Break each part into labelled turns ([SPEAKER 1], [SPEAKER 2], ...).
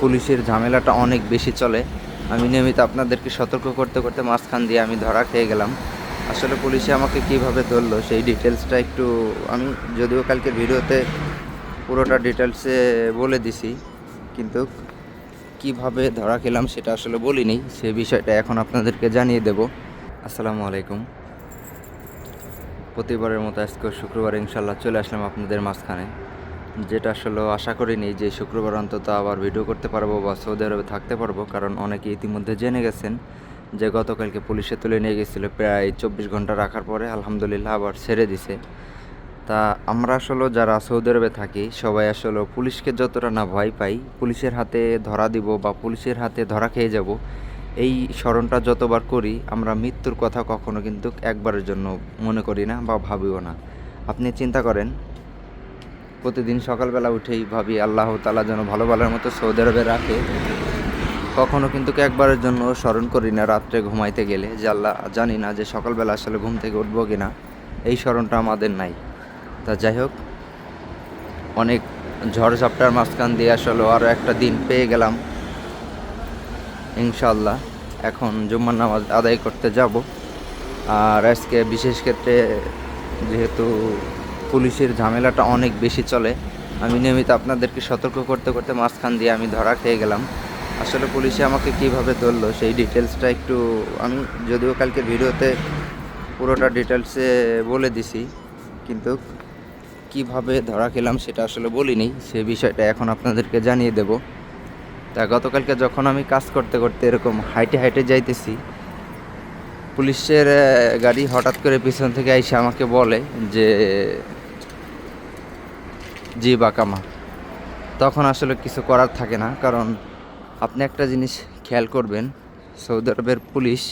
[SPEAKER 1] পুলিশের ঝামেলাটা অনেক বেশি চলে। আমি নিয়মিত আপনাদেরকে সতর্ক করতে করতে মাঝখান দিয়ে আমি ধরা খেয়ে গেলাম। আসলে পুলিশে আমাকে কীভাবে ধরলো সেই ডিটেলসটা একটু আমি যদিও কালকে ভিডিওতে পুরোটা ডিটেলসে বলে দিছি, কিন্তু কীভাবে ধরা খেলাম সেটা আসলে বলিনি। সে বিষয়টা এখন আপনাদেরকে জানিয়ে দেব। আসসালামু আলাইকুম। প্রতিবারের মতো আজকে শুক্রবার ইনশাল্লাহ চলে আসলাম আপনাদের মাঝখানে। যেটা আসলে আশা করিনি যে শুক্রবার অন্তত আবার ভিডিও করতে পারব বা সৌদি আরবে থাকতে পারব, কারণ অনেকে ইতিমধ্যে জেনে গেছেন যে গতকালকে পুলিশে তুলে নিয়ে গেছিল প্রায় চব্বিশ ঘণ্টা রাখার পরে আলহামদুলিল্লাহ আবার ছেড়ে দিছে। তা আমরা আসলে যারা সৌদি আরবে থাকি, সবাই আসলে পুলিশকে যতটা না ভয় পাই, পুলিশের হাতে ধরা দিব বা পুলিশের হাতে ধরা খেয়ে যাব, এই স্মরণটা যতবার করি, আমরা মৃত্যুর কথা কখনো কিন্তু একবারের জন্য মনে করি না বা ভাবিও না। আপনি চিন্তা করেন প্রতিদিন সকালবেলা উঠেই ভাবি, আল্লাহ তালা যেন ভালো ভালোর মতো সৌদি আরবে রাখে। কখনো কিন্তু একবারের জন্য স্মরণ করি না রাত্রে ঘুমাইতে গেলে, যে আল্লাহ জানি না যে সকালবেলা আসলে ঘুম থেকে উঠবো কি না এই স্মরণটা আমাদের নাই। তা যাই হোক, অনেক ঝড় ঝাপটার মাঝখান দিয়ে আসলে আরও একটা দিন পেয়ে গেলাম। ইনশাল্লাহ এখন জুম্মার নামাজ আদায় করতে যাব। আর আজকে বিশেষ ক্ষেত্রে যেহেতু পুলিশের ঝামেলাটা অনেক বেশি চলে। আমি নিয়মিত আপনাদেরকে সতর্ক করতে করতে মাঝখান দিয়ে আমি ধরা খেয়ে গেলাম। আসলে পুলিশে আমাকে কীভাবে ধরলো সেই ডিটেলসটা একটু আমি যদিও কালকে ভিডিওতে পুরোটা ডিটেলসে বলে দিছি, কিন্তু কীভাবে ধরা খেলাম সেটা আসলে বলিনি। সে বিষয়টা এখন আপনাদেরকে জানিয়ে দেব। তা গতকালকে যখন আমি কাজ করতে করতে এরকম হাইটে হাইটে যাইতেছি, পুলিশের গাড়ি হঠাৎ করে পিছন থেকে এসে আমাকে বলে যে জি বাকামা তখন আসলে কিছু করার থাকে না, কারণ আপনি একটা জিনিস খেয়াল করবেন, সৌদি আরবের পুলিশ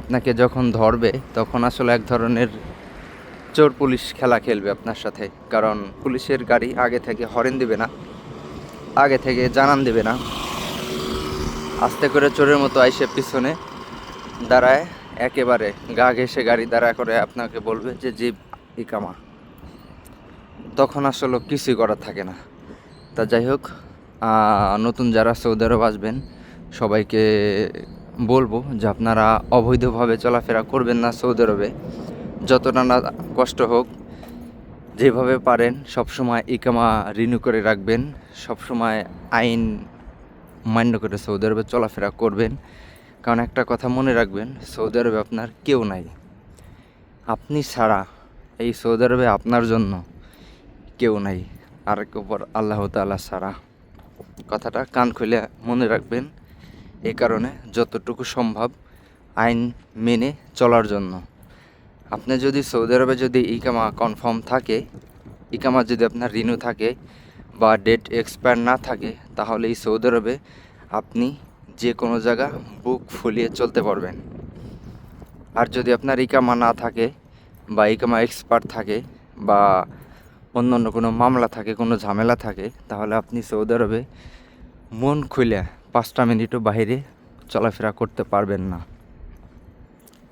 [SPEAKER 1] আপনাকে যখন ধরবে, তখন আসলে এক ধরনের চোর পুলিশ খেলা খেলবে আপনার সাথে, কারণ পুলিশের গাড়ি আগে থেকে হরেন দেবে না, আগে থেকে জানান দেবে না। আস্তে করে চোরের মতো আইসে পিছনে দাঁড়ায়, একেবারে গা ঘেসে গাড়ি দাঁড়া করে আপনাকে বলবে যে জিপ ইকামা তখন আসলে কিছুই করার থাকে না। তা যাই হোক নতুন যারা সৌদি আরব আসবেন, সবাইকে বলব যে আপনারা অবৈধভাবে চলাফেরা করবেন না সৌদি আরবে। যতটা না কষ্ট হোক, যেভাবে পারেন, সবসময় ইকামা রিনিউ করে রাখবেন, সবসময় আইন মান্য করে সৌদি আরবে চলাফেরা করবেন। কারণ একটা কথা মনে রাখবেন, সৌদি আরবে আপনার কেউ নাই। আপনি ছাড়া এই সৌদি আরবে আপনার জন্য কেউ নাই, আর উপর আল্লাহ তাআলা সারা কথাটা কান খুলে মনে রাখবেন, এ কারণে যতটুকু সম্ভব আইন মেনে চলার জন্য। আপনি যদি সৌদি আরবে যদি ইকামা কনফার্ম থাকে, ইকামা যদি আপনার রিনিউ থাকে বা ডেট এক্সপায়ার না থাকে, তাহলে এই সৌদি আরবে আপনি যে কোনো জায়গা বুক ফুলিয়ে চলতে পারবেন। আর যদি আপনার ইকামা না থাকে বা ইকামা এক্সপার্ট থাকে বা অন্য অন্য কোনো মামলা থাকে, কোনো ঝামেলা থাকে, তাহলে আপনি সৌদি আরবে মন খুলে পাঁচটা মিনিটও বাইরে চলাফেরা করতে পারবেন না।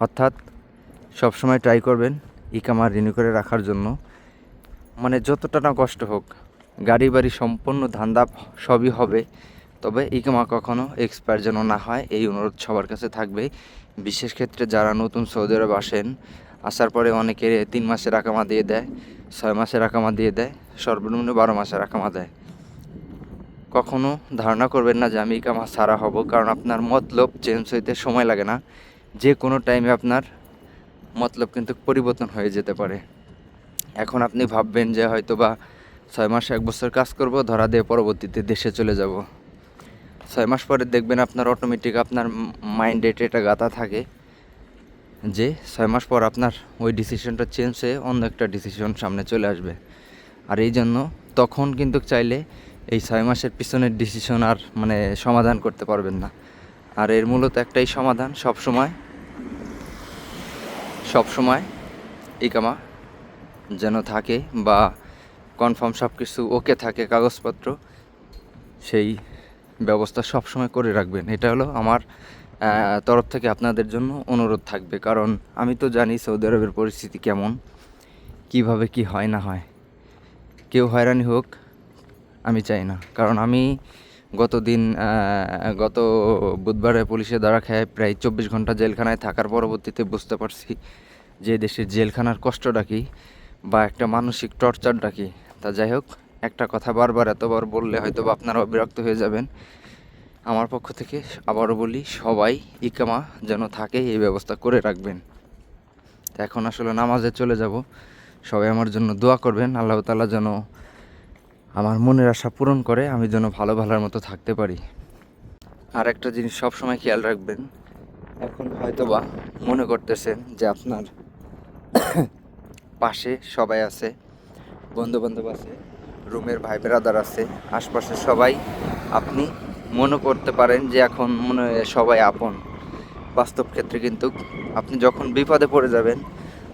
[SPEAKER 1] অর্থাৎ সবসময় ট্রাই করবেন ইকামা রিনিউ করে রাখার জন্য। মানে যতটা না কষ্ট হোক, গাড়ি বাড়ি সম্পূর্ণ ধান্দা সবই হবে, তবে ইকামা কখনো এক্সপায়ার যেন না হয়, এই অনুরোধ সবার কাছে থাকবে। বিশেষ ক্ষেত্রে যারা নতুন সৌদি আরব আসেন, আসার পরে অনেকে তিন মাসের আকামা দিয়ে দেয় ছয় মাসের আকামা দিয়ে দেয়, সর্বনিম্ন বারো মাসের আকামা দেয়। কখনো ধারণা করবেন না যে আমি ইকামা সারা হব, কারণ আপনার মতলব চেঞ্জ হইতে সময় লাগে না। যে কোনো টাইমে আপনার মতলব কিন্তু পরিবর্তন হয়ে যেতে পারে। এখন আপনি ভাববেন যে হয়তো বা ছয় মাস এক বছর কাজ করব, ধরা দিয়ে পরবর্তীতে দেশে চলে যাব। ছয় মাস পরে দেখবেন আপনার অটোমেটিক আপনার মাইন্ডে এটা গাতা থাকে। যে ছয় মাস পর আপনার ওই ডিসিশনটা চেঞ্জ হয়ে অন্য একটা ডিসিশন সামনে চলে আসবে। আর এই জন্য তখন কিন্তু চাইলে এই ছয় মাসের পিছনের ডিসিশন আর মানে সমাধান করতে পারবেন না। আর এর মূলত একটাই সমাধান সব সময় সব সময় ইকামা যেন থাকে বা কনফার্ম সব কিছু ওকে থাকে, কাগজপত্র, সেই ব্যবস্থা সব সময় করে রাখবেন। এটা হলো আমার তরফ থেকে আপনাদের জন্য অনুরোধ থাকবে। কারণ আমি তো জানি সৌদি আরবের পরিস্থিতি কেমন, কীভাবে কি হয় না হয়। কেউ হয়রানি হোক, আমি চাই না। কারণ আমি গত দিন গত বুধবারে পুলিশে ধরা খায় প্রায় চব্বিশ ঘণ্টা জেলখানায় থাকার পরবর্তীতে বুঝতে পারছি যে দেশের জেলখানার কষ্টটা কি বা একটা মানসিক টর্চারটা কি। তা যাই হোক, একটা কথা বারবার এতবার বললে হয়তো বা আপনারাও বিরক্ত হয়ে যাবেন। আমার পক্ষ থেকে আবারও বলি, সবাই ইকামা যেন থাকে এই ব্যবস্থা করে রাখবেন। এখন আসলে নামাজে চলে যাব। সবাই আমার জন্য দোয়া করবেন, আল্লাহ তাআলা যেন আমার মনের আশা পূরণ করে, আমি যেন ভালো ভালোর মতো থাকতে পারি। আর একটা জিনিস সবসময় খেয়াল রাখবেন, এখন হয়তোবা মনে করতেছেন যে আপনার পাশে সবাই আছে বন্ধু বান্ধব আছে, রুমের ভাই ব্রাদার আছে, আশপাশে সবাই, আপনি মনে করতে পারেন যে এখন মনে হয় সবাই আপন। বাস্তব ক্ষেত্রে কিন্তু আপনি যখন বিপদে পড়ে যাবেন,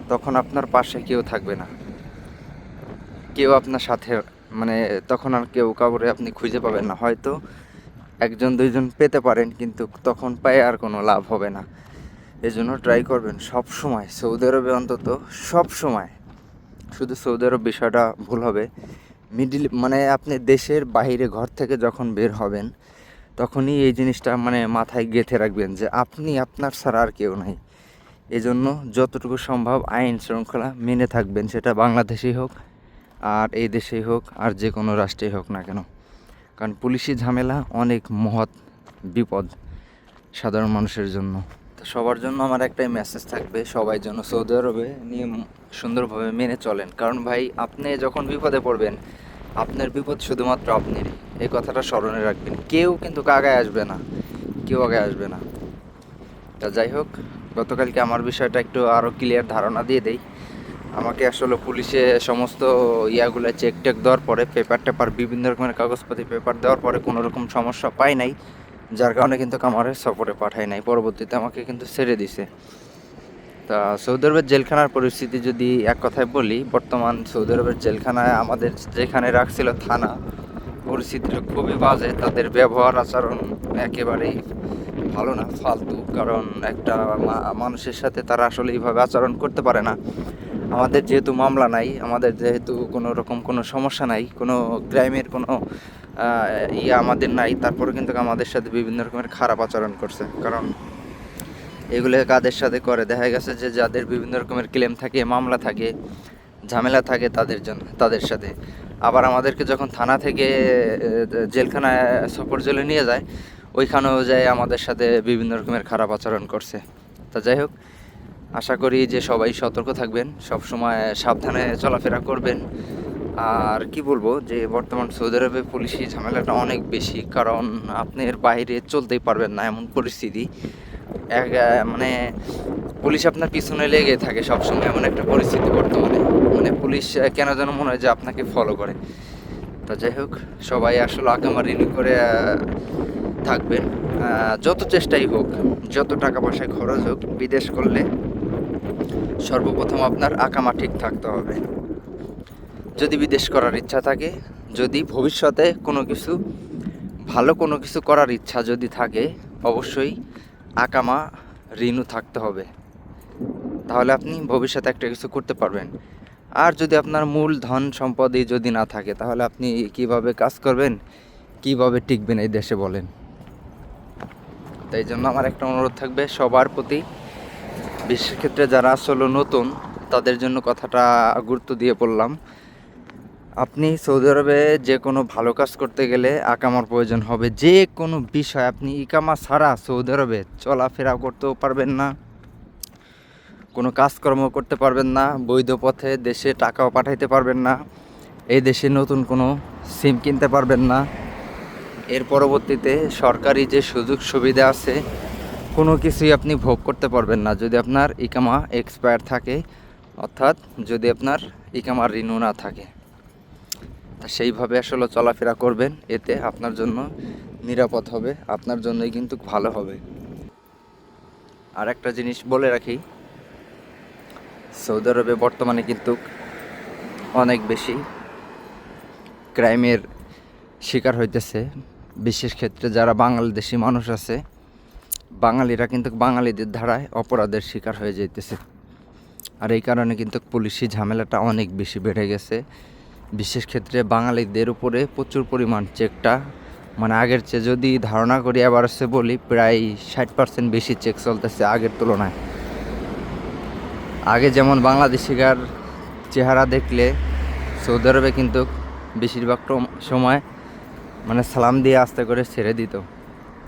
[SPEAKER 1] তখন আপনার পাশে কেউ থাকবে না। কেউ আপনার সাথে মানে তখন আর কেউ কাউরে আপনি খুঁজে পাবেন না। হয়তো একজন, দুইজন পেতে পারেন, কিন্তু তখন পায়ে আর কোনো লাভ হবে না। এজন্য ট্রাই করবেন সব সময়। সৌদি আরবে অন্তত সব সময়। শুধু সৌদি আরব বিষয়টা ভুল হবে। মিডিল মানে আপনি দেশের বাইরে ঘর থেকে যখন বের হবেন তখনই এই জিনিসটা মানে মাথায় গেঁথে রাখবেন যে আপনি আপনার ছাড়া আর কেউ নাই। এজন্য যতটুকু সম্ভব আইন শৃঙ্খলা মেনে থাকবেন, সেটা বাংলাদেশেই হোক আর এই দেশেই হোক আর যে কোনো রাষ্ট্রেই হোক না কেন। কারণ পুলিশি ঝামেলা অনেক মহৎ বিপদ সাধারণ মানুষের জন্য। তো সবার জন্য আমার একটাই মেসেজ থাকবে, সবাই যেন সৌদি আরবে নিয়ম সুন্দরভাবে মেনে চলেন। কারণ ভাই, আপনি যখন বিপদে পড়বেন, আপনার বিপদ শুধুমাত্র আপনারই। এই কথাটা স্মরণে রাখবেন। কেউ কিন্তু আগায় আসবে না। কেউ আগে আসবে না। তা যাই হোক, গতকালকে আমার বিষয়টা একটু আরও ক্লিয়ার ধারণা দিয়ে দেই। আমাকে আসলে পুলিশে সমস্ত ইয়াগুলো চেক টেক দেওয়ার পরে পেপার টেপার বিভিন্ন রকমের কাগজপাতি পেপার দেওয়ার পরে কোনো রকম সমস্যা পাই নাই। যার কারণে কিন্তু আমার সফরে পাঠায় নাই। পরবর্তীতে আমাকে কিন্তু ছেড়ে দিছে। তা সৌদি আরবের জেলখানার পরিস্থিতি যদি এক কথায় বলি, বর্তমান সৌদি আরবের জেলখানায় আমাদের যেখানে রাখছিল থানা পরিস্থিতিটা খুবই বাজে, তাদের ব্যবহার আচরণ একেবারেই ভালো না, ফালতু, কারণ একটা মানুষের সাথে তারা আসলে এইভাবে আচরণ করতে পারে না। আমাদের যেহেতু মামলা নাই, আমাদের যেহেতু কোনো রকম কোনো সমস্যা নাই, কোনো ক্রাইমের কোনো ইয়ে আমাদের নাই তারপরে কিন্তু আমাদের সাথে বিভিন্ন রকমের খারাপ আচরণ করছে, কারণ এগুলো কাদের সাথে করে? দেখা গেছে যে যাদের বিভিন্ন রকমের ক্লেম থাকে, মামলা থাকে, ঝামেলা থাকে তাদের জন্য তাদের সাথে। আবার আমাদেরকে যখন থানা থেকে জেলখানায় সফর জেলে নিয়ে যায়, ওইখানেও যায় আমাদের সাথে বিভিন্ন রকমের খারাপ আচরণ করছে। তা যাই হোক, আশা করি যে সবাই সতর্ক থাকবেন, সব সময় সাবধানে চলাফেরা করবেন। আর কি বলব যে, বর্তমান সৌদি আরবে পুলিশি ঝামেলাটা অনেক বেশি, কারণ আপনি এর বাইরে চলতেই পারবেন না এমন পরিস্থিতি। এক মানে পুলিশ আপনার পিছনে লেগে থাকে সবসময় এমন একটা পরিস্থিতি বর্তমানে। মানে পুলিশ কেন যেন মনে হয় যে আপনাকে ফলো করে। তো যাই হোক, সবাই আসলে আকামারিনি করে থাকবেন। যত চেষ্টাই হোক, যত টাকা পয়সা খরচ হোক, বিদেশ করলে সর্বপ্রথম আপনার আকামা ঠিক থাকতে হবে। যদি বিদেশ করার ইচ্ছা থাকে, যদি ভবিষ্যতে কোনো কিছু, ভালো কোনো কিছু করার ইচ্ছা যদি থাকে, অবশ্যই আকামা ঋণও থাকতে হবে। তাহলে আপনি ভবিষ্যতে একটা কিছু করতে পারবেন। আর যদি আপনার মূল ধন সম্পদই যদি না থাকে, তাহলে আপনি কীভাবে কাজ করবেন? কীভাবে টিকবেন এই দেশে বলেন। তাই জন্য আমার একটা অনুরোধ থাকবে সবার প্রতি। বিশেষ ক্ষেত্রে যারা আসলে নতুন, তাদের জন্য কথাটা গুরুত্ব দিয়ে বললাম। আপনি সৌদি আরবে যে কোনো ভালো কাজ করতে গেলে আকামার প্রয়োজন হবে। যে কোনো বিষয় আপনি ইকামা ছাড়া সৌদি আরবে চলাফেরা করতেও পারবেন না, কোনো কাজকর্ম করতে পারবেন না, বৈধ পথে দেশে টাকাও পাঠাইতে পারবেন না, এই দেশে নতুন কোনো সিম কিনতে পারবেন না। এর পরবর্তীতে সরকারি যে সুযোগ সুবিধা আছে, কোনো কিছুই আপনি ভোগ করতে পারবেন না। যদি আপনার ইকামা এক্সপায়ার থাকে, অর্থাৎ যদি আপনার ইকামার ঋণও না থাকে। সেইভাবে আসলে চলাফেরা করবেন, এতে আপনার জন্য নিরাপদ হবে, আপনার জন্যই কিন্তু ভালো হবে। আর একটা জিনিস বলে রাখি, সৌদি আরবে বর্তমানে কিন্তু অনেক বেশি ক্রাইমের শিকার হইতেছে। বিশেষ ক্ষেত্রে যারা বাংলাদেশি মানুষ আছে, বাঙালিরা কিন্তু বাঙালিদের ধারায় অপরাধের শিকার হয়ে যাইতেছে। আর এই কারণে কিন্তু পুলিশি ঝামেলাটা অনেক বেশি বেড়ে গেছে। বিশেষ ক্ষেত্রে বাঙালিদের উপরে প্রচুর পরিমাণ চেকটা। মানে আগের চেয়ে যদি ধারণা করি আবার হচ্ছে বলি, প্রায় ষাট পার্সেন্ট বেশি চেক চলতেছে আগের তুলনায়। আগে যেমন বাংলাদেশিকার চেহারা দেখলে সৌদি আরবে কিন্তু বেশিরভাগ সময় মানে সালাম দিয়ে আস্তে করে ছেড়ে দিত।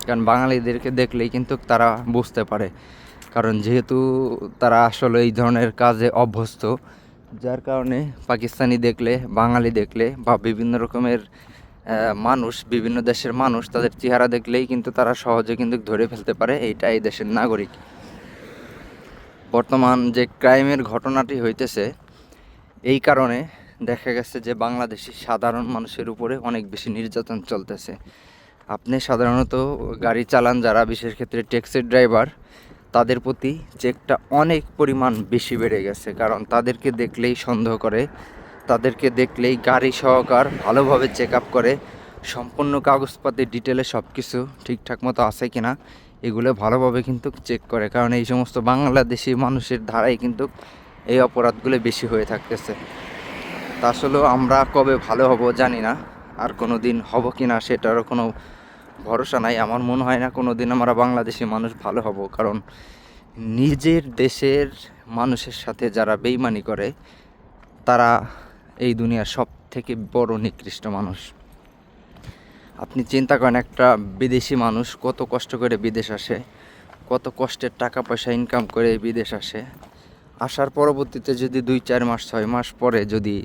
[SPEAKER 1] কারণ বাঙালিদেরকে দেখলেই কিন্তু তারা বুঝতে পারে। কারণ যেহেতু তারা আসলে এই ধরনের কাজে অভ্যস্ত যার কারণে পাকিস্তানি দেখলে, বাঙালি দেখলে বা বিভিন্ন রকমের মানুষ, বিভিন্ন দেশের মানুষ তাদের চেহারা দেখলেই কিন্তু তারা সহজে কিন্তু ধরে ফেলতে পারে এইটা এই দেশের নাগরিক। বর্তমান যে ক্রাইমের ঘটনাটি হইতেছে, এই কারণে দেখা গেছে যে বাংলাদেশি সাধারণ মানুষের উপরে অনেক বেশি নির্যাতন চলতেছে। আপনি সাধারণত গাড়ি চালান যারা, বিশেষ ক্ষেত্রে ট্যাক্সির ড্রাইভার তাদের প্রতি চেকটা অনেক পরিমাণ বেশি বেড়ে গেছে, কারণ তাদেরকে দেখলেই সন্দেহ করে, তাদেরকে দেখলেই গাড়ি সহকার ভালোভাবে চেক আপ করে, সম্পূর্ণ কাগজপাতি, ডিটেলে সব কিছু ঠিকঠাক মতো আছে কিনা, এগুলো ভালোভাবে কিন্তু চেক করে, কারণ এই সমস্ত বাংলাদেশি মানুষের ধারাই কিন্তু এই অপরাধগুলো বেশি হয়ে থাকতেছে। তা আসলেও আমরা কবে ভালো হব জানি না, আর কোনো দিন হব কি না সেটারও কোনো ভরসা নাই। আমার মনে হয় না কোনো দিন আমরা বাংলাদেশি মানুষ ভালো হব। কারণ নিজের দেশের মানুষের সাথে যারা বেইমানি করে, তারা এই দুনিয়ার সব থেকে বড় নিকৃষ্ট মানুষ। আপনি চিন্তা করেন, একটা বিদেশি মানুষ কত কষ্ট করে বিদেশ আসে, কত কষ্টের টাকা পয়সা ইনকাম করে বিদেশ আসে। আসার পরবর্তীতে যদি দুই, চার মাস, ছয় মাস পরে যদি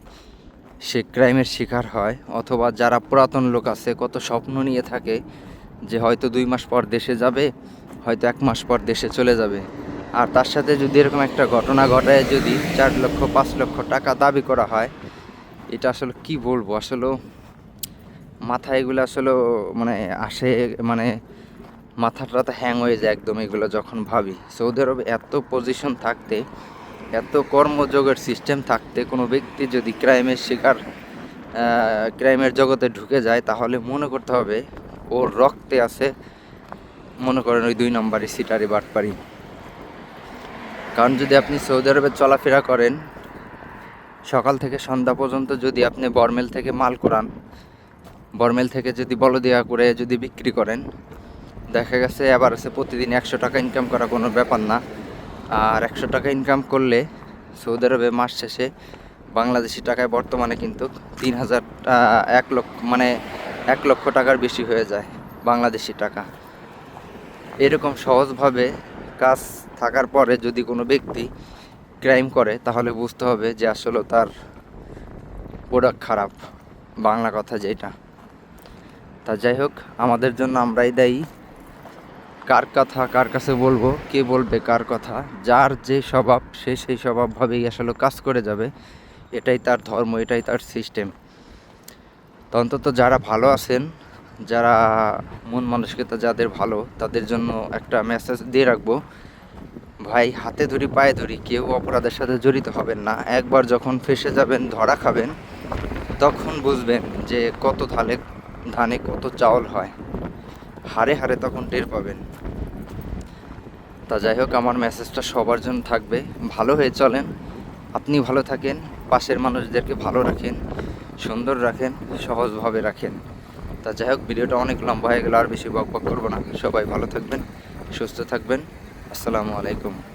[SPEAKER 1] সে ক্রাইমের শিকার হয়, অথবা যারা পুরাতন লোক আছে কত স্বপ্ন নিয়ে থাকে যে হয়তো দুই মাস পর দেশে যাবে, হয়তো এক মাস পর দেশে চলে যাবে। আর তার সাথে যদি এরকম একটা ঘটনা ঘটায়, যদি চার লক্ষ, পাঁচ লক্ষ টাকা দাবি করা হয়, এটা আসলে কি বলব? আসলে মাথায় এগুলো আসলে মানে আসে মানে মাথাটা তো হ্যাং হয়ে যায় একদম এগুলো যখন ভাবি। সৌদি আরবে এত পজিশন থাকতে এত কর্মযোগের সিস্টেম থাকতে কোনো ব্যক্তি যদি ক্রাইমের শিকার ক্রাইমের জগতে ঢুকে যায়, তাহলে মনে করতে হবে ওর রক্তে আছে, মনে করেন ওই দুই নম্বরই সিটারি বাটপারি কারণ যদি আপনি সৌদি আরবে চলাফেরা করেন, সকাল থেকে সন্ধ্যা পর্যন্ত যদি আপনি বরমেল থেকে মাল করান বরমেল থেকে যদি বলদিয়া করে যদি বিক্রি করেন, দেখা গেছে আবার আছে প্রতিদিন একশো টাকা ইনকাম করা কোনো ব্যাপার না। আর একশো টাকা ইনকাম করলে সৌদি আরবে মাস শেষে বাংলাদেশি টাকায় বর্তমানে কিন্তু তিন হাজার এক লক্ষ মানে এক লক্ষ টাকার বেশি হয়ে যায় বাংলাদেশি টাকা। এরকম সহজভাবে কাজ থাকার পরে যদি কোনো ব্যক্তি ক্রাইম করে, তাহলে বুঝতে হবে যে আসলে তার প্রোডাক্ট খারাপ। বাংলা কথা যেটা। তা যাই হোক, আমাদের জন্য আমরাই দায়ী। কার কথা কার কাছে বলব, কে বলবে কার কথা, যার যে স্বভাব, সে সেই স্বভাবভাবেই আসলে কাজ করে যাবে। এটাই তার ধর্ম, এটাই তার সিস্টেম তো অন্তত যারা ভালো আছেন, যারা মন মানসিকতা যাদের ভালো, তাদের জন্য একটা মেসেজ দিয়ে রাখব। ভাই, হাতে ধরি, পায়ে ধরি, কেউ অপরাধের সাথে জড়িত হবেন না। একবার যখন ফেসে যাবেন, ধরা খাবেন, তখন বুঝবেন যে কত ধানে ধানে কত চাউল হয়। হারে হারে তখন টের পাবেন। তা যাই হোক আমার মেসেজটা সবার জন্য থাকবে। ভালো হয়ে চলেন। আপনি ভালো থাকেন। পাশের মানুষদেরকে ভালো রাখেন। সুন্দর রাখেন। সহজভাবে রাখেন। তা যাই হোক ভিডিওটা অনেক লম্বা হয়ে গেল। আর বেশি বক বক করব না। সবাই ভালো থাকবেন, সুস্থ থাকবেন। আসসালামু আলাইকুম।